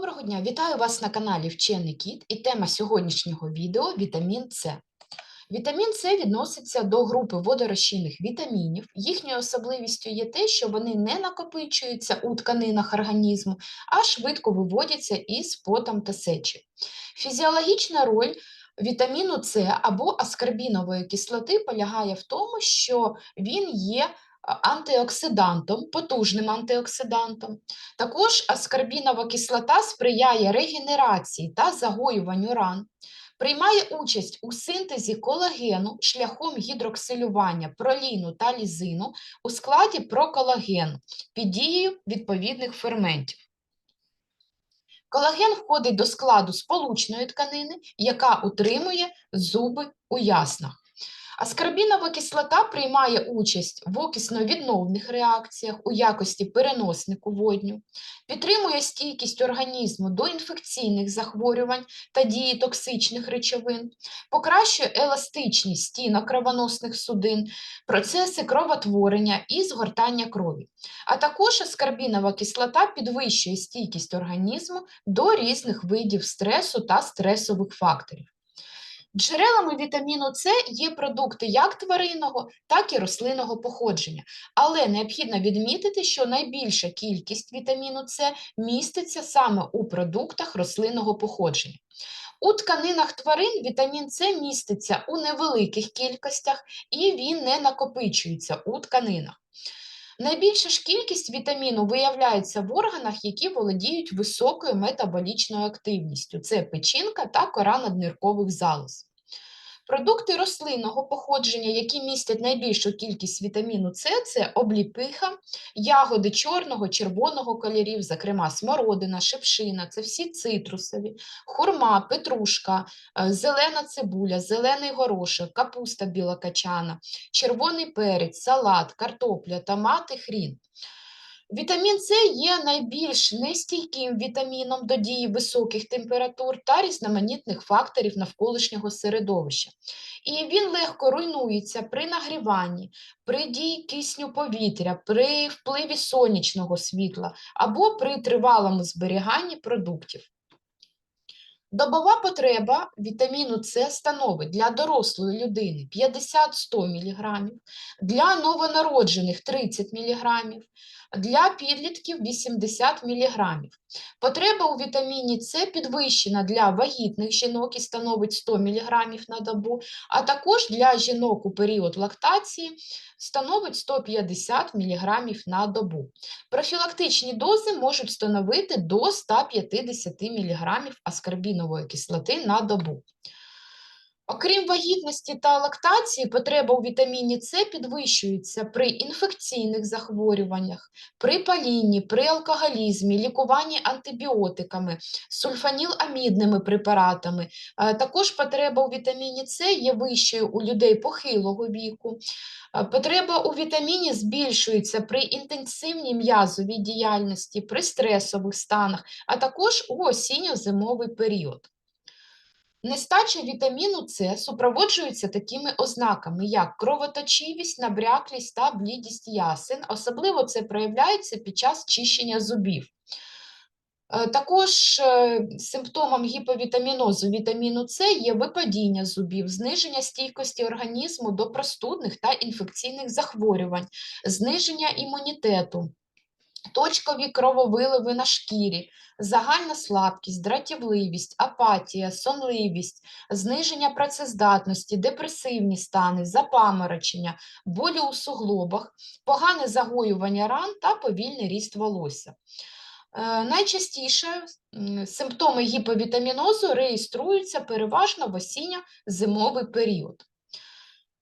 Доброго дня! Вітаю вас на каналі Вчений Кіт і тема сьогоднішнього відео вітамін С. Вітамін С відноситься до групи водорозчинних вітамінів. Їхньою особливістю є те, що вони не накопичуються у тканинах організму, а швидко виводяться із потом та сечі. Фізіологічна роль вітаміну С або аскорбінової кислоти полягає в тому, що він є антиоксидантом, потужним антиоксидантом. Також аскорбінова кислота сприяє регенерації та загоюванню ран, приймає участь у синтезі колагену шляхом гідроксилювання проліну та лізину у складі проколагену під дією відповідних ферментів. Колаген входить до складу сполучної тканини, яка утримує зуби у яснах. Аскорбінова кислота приймає участь в окисно-відновних реакціях у якості переноснику водню, підтримує стійкість організму до інфекційних захворювань та дії токсичних речовин, покращує еластичність стінок кровоносних судин, процеси кровотворення і згортання крові. А також аскорбінова кислота підвищує стійкість організму до різних видів стресу та стресових факторів. Джерелами вітаміну С є продукти як тваринного, так і рослинного походження. Але необхідно відмітити, що найбільша кількість вітаміну С міститься саме у продуктах рослинного походження. У тканинах тварин вітамін С міститься у невеликих кількостях і він не накопичується у тканинах. Найбільша ж кількість вітаміну виявляється в органах, які володіють високою метаболічною активністю. Це печінка та кора надниркових залоз. Продукти рослинного походження, які містять найбільшу кількість вітаміну С, це обліпиха, ягоди чорного, червоного кольорів, зокрема смородина, шипшина, це всі цитрусові, хурма, петрушка, е, зелена цибуля, зелений горошок, капуста білокачана, червоний перець, салат, картопля, томати, хрін. Вітамін С є найбільш нестійким вітаміном до дії високих температур та різноманітних факторів навколишнього середовища. І він легко руйнується при нагріванні, при дії кисню повітря, при впливі сонячного світла або при тривалому зберіганні продуктів. Добова потреба вітаміну С становить для дорослої людини 50-100 мг, для новонароджених 30 мг, для підлітків 80 мг. Потреба у вітаміні С підвищена для вагітних жінок і становить 100 мг на добу, а також для жінок у період лактації становить 150 мг на добу. Профілактичні дози можуть становити до 150 мг аскорбінової кислоти на добу. Окрім вагітності та лактації, потреба у вітаміні С підвищується при інфекційних захворюваннях, при палінні, при алкоголізмі, лікуванні антибіотиками, сульфаніламідними препаратами. Е, Також потреба у вітаміні С є вищою у людей похилого віку. Е, Потреба у вітаміні збільшується при інтенсивній м'язовій діяльності, при стресових станах, а також у осінньо-зимовий період. Нестача вітаміну С супроводжується такими ознаками, як кровоточивість, набряклість та блідість ясен. Особливо це проявляється під час чищення зубів. Е, Також е, симптомом гіповітамінозу вітаміну С є випадіння зубів, зниження стійкості організму до простудних та інфекційних захворювань, зниження імунітету, точкові крововиливи на шкірі, загальна слабкість, дратівливість, апатія, сонливість, зниження працездатності, депресивні стани, запаморочення, болі у суглобах, погане загоювання ран та повільний ріст волосся. Е, Найчастіше симптоми гіповітамінозу реєструються переважно в осінньо-зимовий період.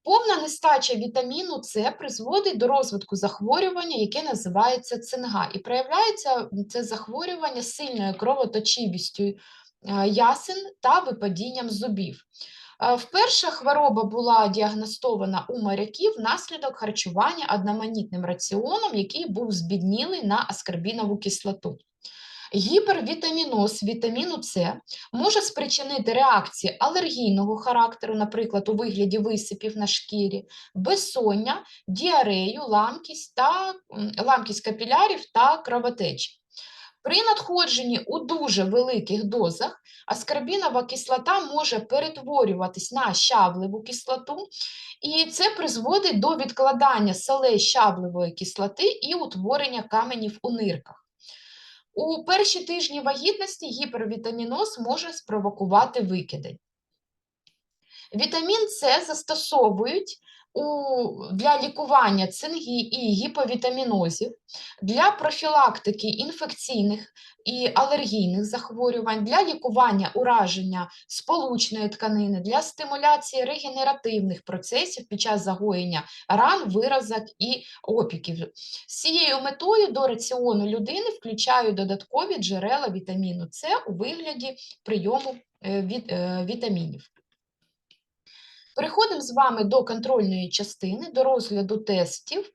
Повна нестача вітаміну С призводить до розвитку захворювання, яке називається цинга, і проявляється це захворювання сильною кровоточивістю е, ясен та випадінням зубів. Е, Вперше хвороба була діагностована у моряків внаслідок харчування одноманітним раціоном, який був збіднілий на аскорбінову кислоту. Гіпервітаміноз вітаміну С може спричинити реакції алергійного характеру, наприклад, у вигляді висипів на шкірі, безсоння, діарею, ламкість, та, ламкість капілярів та кровотечі. При надходженні у дуже великих дозах аскорбінова кислота може перетворюватись на щавливу кислоту, і це призводить до відкладання солей щавливої кислоти і утворення каменів у нирках. У перші тижні вагітності гіпервітаміноз може спровокувати викидень. Вітамін С застосовують для лікування цингі і гіповітамінозів, для профілактики інфекційних і алергійних захворювань, для лікування ураження сполучної тканини, для стимуляції регенеративних процесів під час загоєння ран, виразок і опіків. З цією метою до раціону людини включають додаткові джерела вітаміну С у вигляді прийому е, е, вітамінів. Переходимо з вами до контрольної частини, до розгляду тестів.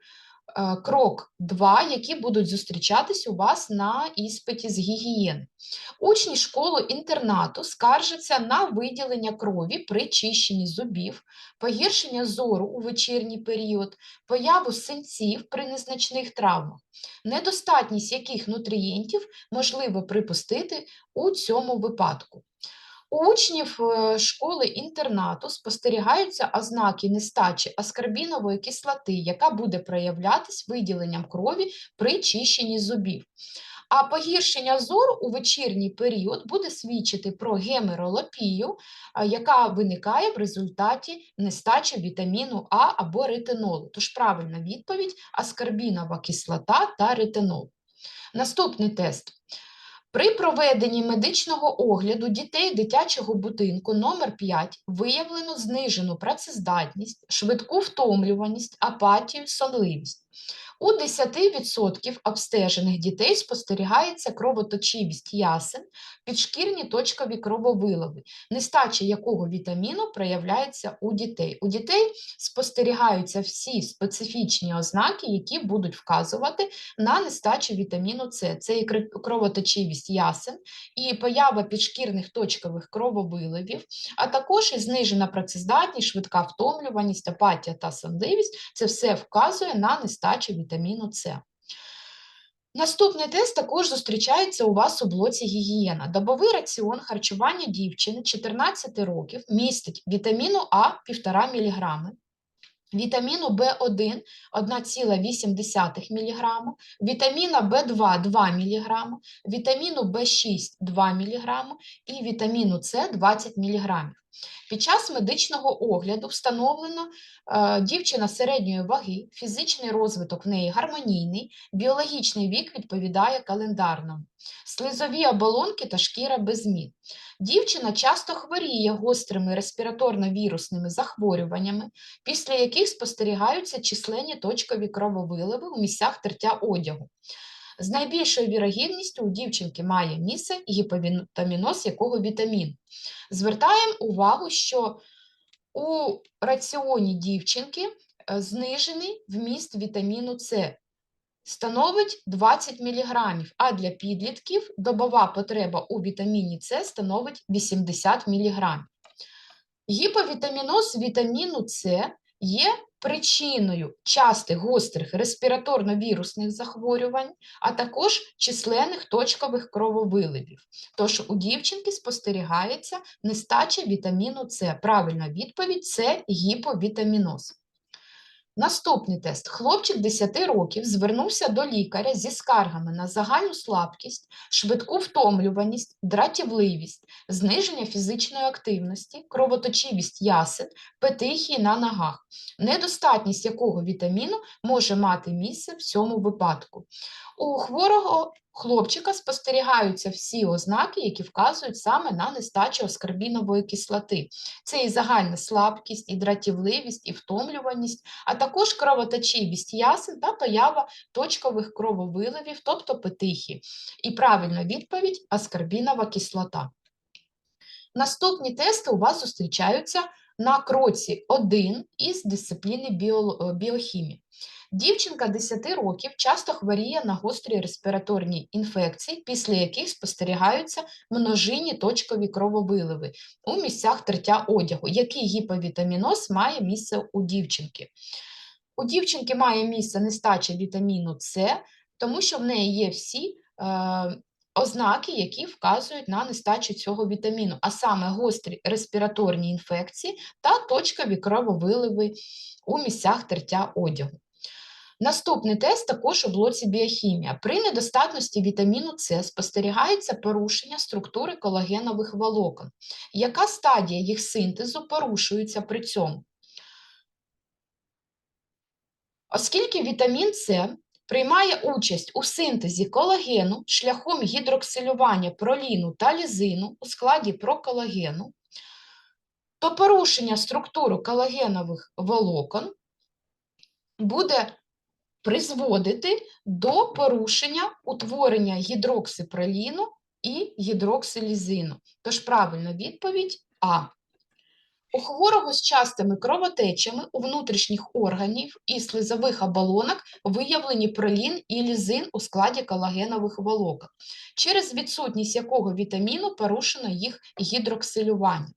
Е, Крок 2, які будуть зустрічатись у вас на іспиті з гігієни. Учні школи-інтернату скаржаться на виділення крові при чищенні зубів, погіршення зору у вечірній період, появу синців при незначних травмах, недостатність яких нутрієнтів можливо припустити у цьому випадку. Учнів е, школи-інтернату спостерігаються ознаки нестачі аскорбінової кислоти, яка буде проявлятись виділенням крові при чищенні зубів. А погіршення зору у вечірній період буде свідчити про гемеролопію, яка виникає в результаті нестачі вітаміну А або ретинолу. Тож правильна відповідь аскорбінова кислота та ретинол. Наступний тест. При проведенні медичного огляду дітей дитячого будинку номер 5 виявлено знижену працездатність, швидку втомлюваність, апатію, сонливість. У 10% обстежених дітей спостерігається кровоточивість ясен, підшкірні точкові крововилови, нестача якого вітаміну проявляється у дітей. У дітей спостерігаються всі специфічні ознаки, які будуть вказувати на нестачу вітаміну С. Це і кровоточивість ясен, і поява підшкірних точкових крововиливів, а також і знижена працездатність, швидка втомлюваність, апатія та сонливість. Це все вказує на нестачу вітаміну С. Наступний тест також зустрічається у вас у блоці гігієна. Добовий раціон харчування дівчини 14 років містить вітаміну А 1,5 мг, вітаміну В1 1,8 мг, вітаміна В2 2 мг, вітаміну В6 2 мг і вітаміну С 20 мг. Під час медичного огляду встановлено е, дівчина середньої ваги, фізичний розвиток в неї гармонійний, біологічний вік відповідає календарному, слизові оболонки та шкіра без змін. Дівчина часто хворіє гострими респіраторно-вірусними захворюваннями, після яких спостерігаються численні точкові крововиливи у місцях тертя одягу. З найбільшою вірогідністю у дівчинки має місце гіповітаміноз якого вітамін. Звертаємо увагу, що у раціоні дівчинки е, знижений вміст вітаміну С. Становить 20 мг, а для підлітків добова потреба у вітаміні С становить 80 мг. Гіповітаміноз вітаміну С є причиною частих гострих респіраторно-вірусних захворювань, а також численних точкових крововиливів. Тож у дівчинки спостерігається нестача вітаміну С. Правильна відповідь це гіповітаміноз. Наступний тест. Хлопчик 10 років звернувся до лікаря зі скаргами на загальну слабкість, швидку втомлюваність, дратівливість, зниження фізичної активності, кровоточивість ясен, петихії на ногах, недостатність якого вітаміну може мати місце в цьому випадку. У хворого хлопчика спостерігаються всі ознаки, які вказують саме на нестачу аскорбінової кислоти. Це і загальна слабкість, і дратівливість, і втомлюваність, а також кровоточивість ясен та поява точкових крововиливів, тобто петихи. І правильна відповідь аскорбінова кислота. Наступні тести у вас зустрічаються на кроці 1 із дисципліни біохімії. Дівчинка 10 років часто хворіє на гострі респіраторні інфекції, після яких спостерігаються множинні точкові крововиливи у місцях тертя одягу. Який гіповітаміноз має місце у дівчинки? У дівчинки має місце нестача вітаміну С, тому що в неї є всі е, ознаки, які вказують на нестачу цього вітаміну, а саме гострі респіраторні інфекції та точкові крововиливи у місцях тертя одягу. Наступний тест також у блоці біохімія. При недостатності вітаміну С спостерігається порушення структури колагенових волокон. Яка стадія їх синтезу порушується при цьому? Оскільки вітамін С приймає участь у синтезі колагену шляхом гідроксилювання проліну та лізину у складі проколагену, то порушення структури колагенових волокон буде призводити до порушення утворення гідроксипроліну і гідроксилізину. Тож правильна відповідь А. У хворого з частими кровотечами у внутрішніх органів і слизових оболонок виявлені пролін і лізин у складі колагенових волокон, через відсутність якого вітаміну порушено їх гідроксилювання.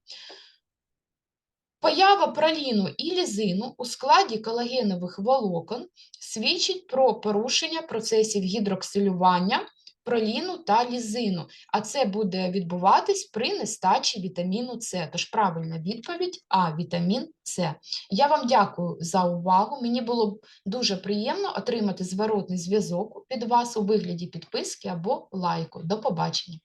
Поява проліну і лізину у складі колагенових волокон свідчить про порушення процесів гідроксилювання проліну та лізину, а це буде відбуватись при нестачі вітаміну С. Тож правильна відповідь А вітамін С. Я вам дякую за увагу. Мені було дуже приємно отримати зворотний зв'язок від вас у вигляді підписки або лайку. До побачення.